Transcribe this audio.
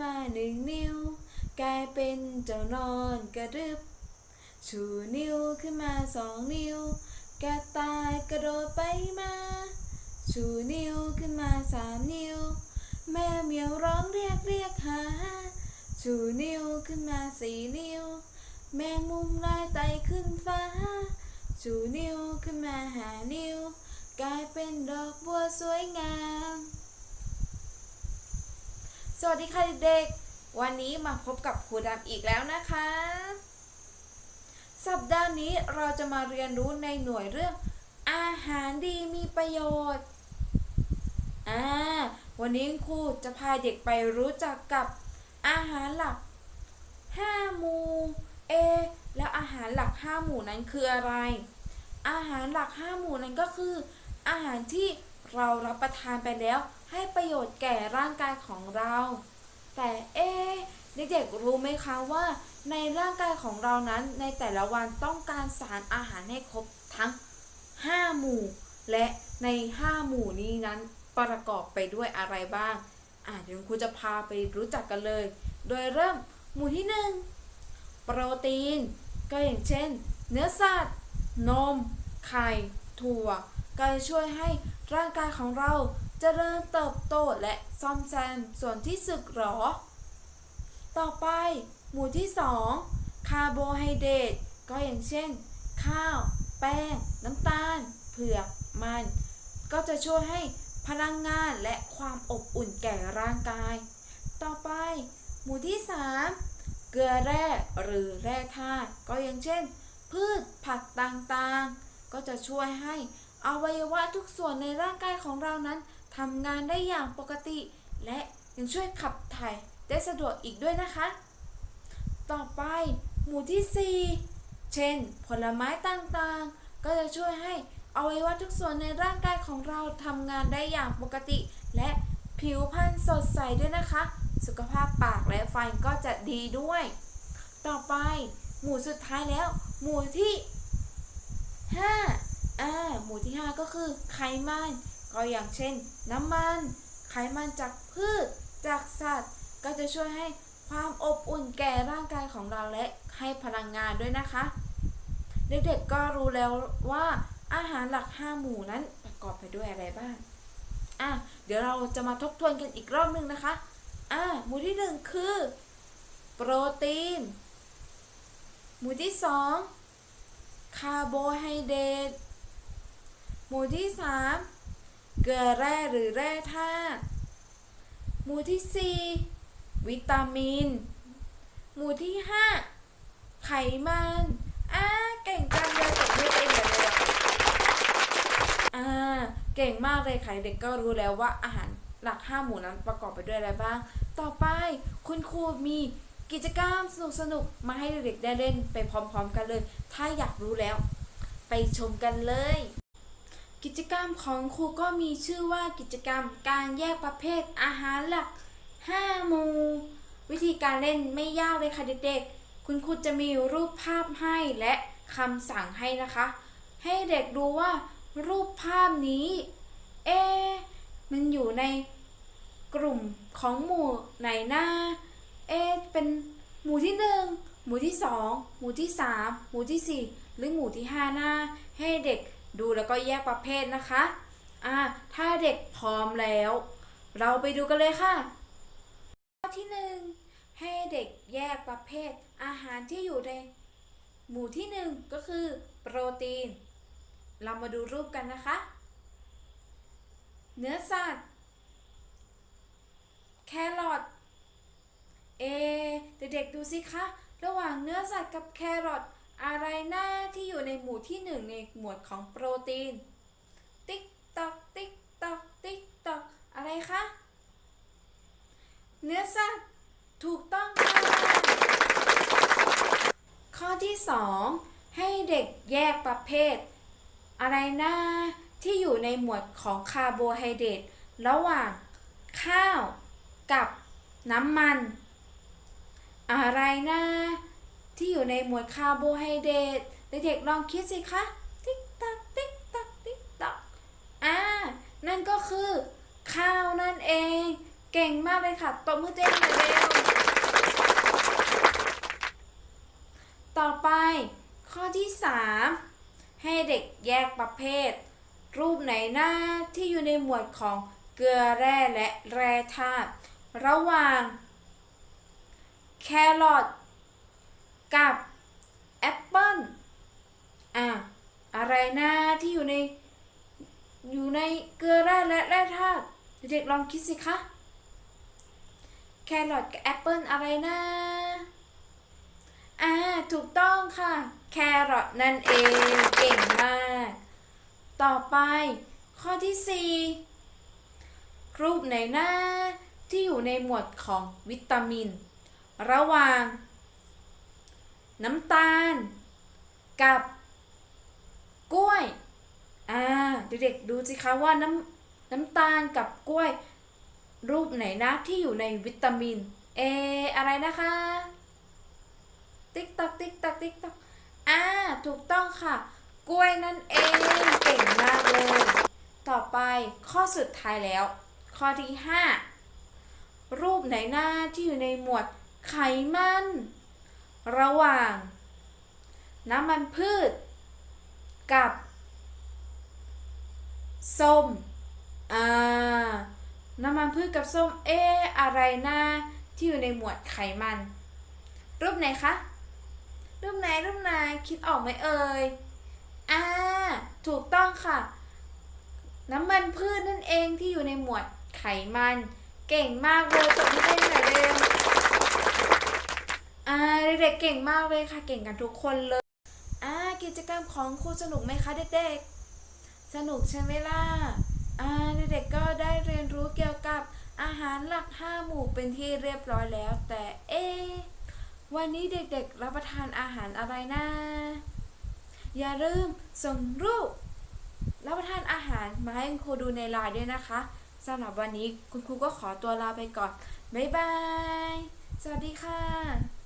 มาหนึ่งนิ้ว กลายเป็นเจ้านอนกระดึบ ชูนิ้วขึ้นมาสองนิ้ว กระต่ายกระโดดไปมา ชูนิ้วขึ้นมาสามนิ้ว แม่เหมียวร้องเรียกเรียกหา ชูนิ้วขึ้นมาสี่นิ้ว แมงมุมลายไตขึ้นฟ้า ชูนิ้วขึ้นมาหานิ้ว กลายเป็นดอกบัวสวยงาม สวัสดีค่ะเด็กๆ วันนี้มาพบกับครูดำอีกแล้วนะคะ สัปดาห์นี้เราจะมาเรียนรู้ในหน่วยเรื่อง อาหารดีมีประโยชน์ อ่า วันนี้ครูจะพาเด็กไปรู้จักกับอาหารหลัก 5 หมู่ เอ แล้วอาหารหลัก 5 หมู่นั้นคืออะไร อาหารหลัก 5 หมู่นั้นก็คือ อาหารที่เรารับประทานไปแล้ว ให้ประโยชน์แก่ร่างกายของเรา แต่เอะเด็กๆรู้ไหมคะว่า ในร่างกายของเรานั้นในแต่ละวันต้องการสารอาหารให้ครบทั้ง 5 หมู่ และใน 5 หมู่นี้นั้นประกอบไปด้วยอะไรบ้างอะเดี๋ยวครูจะพาไปรู้จักกันเลย โดยเริ่มหมู่ที่ 1 โปรตีน ก็อย่างเช่น เนื้อสัตว์ นม ไข่ ถั่ว ก็จะช่วยให้ร่างกายของเรา เจริญเติบโตและซ่อมแซมส่วนที่สึกหรอ ต่อไป หมู่ที่ 2 คาร์โบไฮเดรตก็อย่างเช่น ข้าว แป้ง น้ำตาล เผือก มัน ก็จะช่วยให้พลังงานและความอบอุ่นแก่ร่างกาย ต่อไป หมู่ที่ 3 เกลือแร่หรือแร่ธาตุก็อย่างเช่น พืชผักต่างๆ ก็จะช่วยให้อวัยวะทุกส่วนในร่างกายของเรานั้น ทำงานได้อย่างปกติ และยังช่วยขับถ่ายได้สะดวกอีกด้วยนะคะ ต่อไปหมู่ที่ 4 เช่น ผลไม้ต่างๆ ก็จะช่วยให้อวัยวะทุกส่วนในร่างกายของเราทำงานได้อย่างปกติ และผิวพรรณสดใสด้วยนะคะ สุขภาพปากและฟันก็จะดีด้วย ต่อไปหมู่สุดท้ายแล้ว หมู่ที่5อ่าหมู่ที่ 5 ก็คือไขมัน ก็อย่างเช่น น้ำมัน ไขมันจากพืช จากสัตว์ ก็จะช่วยให้ความอบอุ่นแก่ร่างกายของเราและให้พลังงานด้วยนะคะ เด็กๆก็รู้แล้วว่าอาหารหลัก 5 หมู่นั้นประกอบไปด้วยอะไรบ้าง อะ เดี๋ยวเราจะมาทบทวนกันอีกรอบหนึ่งนะคะ อะ หมู่ที่ 1 คือ โปรตีน หมู่ที่ 2 คาร์โบไฮเดรต หมู่ที่ 3 เกลือแร่หรือแร่ธาตุ หมู่ที่ 4 วิตามิน หมู่ที่ 5 ไขมันอ่าเก่งจังเลยตบมือเองเลยอ่าเก่งมากเลยใค่ะเด็กก็รู้แล้วว่าอาหารหลัก 5 หมู่นั้นประกอบไปด้วยอะไรบ้าง ต่อไปคุณครูมีกิจกรรมสนุกๆมาให้เด็กๆได้เล่นไปพร้อมๆกันเลย ถ้าอยากรู้แล้ว ไปชมกันเลย กิจกรรมของครูก็มีชื่อว่ากิจกรรมการแยกประเภทอาหารหลัก 5 หมู่ วิธีการเล่นไม่ยากเลยค่ะเด็กๆ คุณครูจะมีรูปภาพให้และคำสั่งให้นะคะ ให้เด็กดูว่ารูปภาพนี้ เอ๊มันอยู่ในกลุ่มของหมู่ไหนหน้า เอ๊เป็นหมู่ที่หนึ่งหมู่ที่สองหมู่ที่สามหมู่ที่สี่หรือหมู่ที่ห้าหน้า ให้เด็ก ดูแล้วก็แยกประเภทนะคะอ่าถ้าเด็กพร้อมแล้ว เราไปดูกันเลยค่ะ ข้อที่หนึ่งให้เด็กแยกประเภทอาหารที่อยู่ในหมู่ที่หนึ่งก็คือโปรตีน เรามาดูรูปกันนะคะ เนื้อสัตว์ แครอทเอเด็กๆดูสิคะ ระหว่างเนื้อสัตว์กับแครอท อะไรหน้าที่อยู่ในหมู่ที่หนึ่งในหมวดของโปรตีน ติ๊กตอกติ๊กตอกติ๊กตอกอะไรคะ เนื้อสัตว์ถูกต้องค่ะข้อที่ 2 ให้เด็กแยกประเภท อะไรหนะที่อยู่ในหมวดของคาร์โบไฮเดรตระหว่างข้าวกับน้ำมัน อะไรนะที่ อยู่ในหมวดคาร์โบไฮเดรตเด็กๆลองคิดสิคะ ติ๊กตักติ๊กตักติ๊กตักอ่า นั่นก็คือ ข้าวนั่นเอง เก่งมากเลยค่ะตบมือเต้นหน่อยเร็ว ต่อไปข้อที่ 3 ให้เด็กแยกประเภท รูปไหนหน้าที่อยู่ในหมวดของเกลือแร่และแร่ธาตุระหว่างแครอท กับแอปเปิ้ลอะอะไรหน้าที่อยู่ใน อยู่ในเกลือแร่และแร่ธาตุเด็กลองคิดสิคะ แครอทกับแอปเปิ้ลอะไรนะอ่าถูกต้องค่ะ แครอทนั่นเองเก่งมาก ต่อไป ข้อที่ 4 รูปไหนหน้าที่อยู่ในหมวดของวิตามิน ระหว่าง น้ำตาล กับกล้วย อ่า เด็กๆดูสิคะว่าน้ำน้ำตาลกับกล้วย รูปไหนนะที่อยู่ในวิตามิน เอ อะไรนะคะ ติ๊กตอกติ๊กตอกติ๊กตอกอ่า ถูกต้องค่ะ กล้วยนั่นเอง เก่งมากเลย ต่อไปข้อสุดท้ายแล้ว ข้อที่ 5 รูปไหนหน้าที่อยู่ในหมวดไขมัน ระหว่าง น้ำมันพืช กับ ส้ม อ่า น้ำมันพืชกับส้ม เอ๊อะไรนะที่อยู่ในหมวดไขมัน รูปไหนคะ รูปไหนรูปไหนคิดออกไหมเอ่ย อ่า ถูกต้องค่ะ น้ำมันพืชนั่นเองที่อยู่ในหมวดไขมัน เก่งมากเลยตบมือให้หน่อยเร็ว อ่าเด็กๆเก่งมากเลยค่ะ เก่งกันทุกคนเลยอ่ากิจกรรมของครูสนุกไหมคะเด็กๆ สนุกใช่ไหมล่ะอ่าเด็กๆก็ได้เรียนรู้เกี่ยวกับอาหารหลักห้าหมู่เป็นที่เรียบร้อยแล้ว แต่เอ๊ะวันนี้เด็กๆ รับประทานอาหารอะไรนะอย่าลืมส่งรูป รับประทานอาหารมาให้ครูดูในไลน์ด้วยนะคะสำหรับวันนี้คุณครูก็ขอตัวลาไปก่อน บ๊ายบาย สวัสดีค่ะ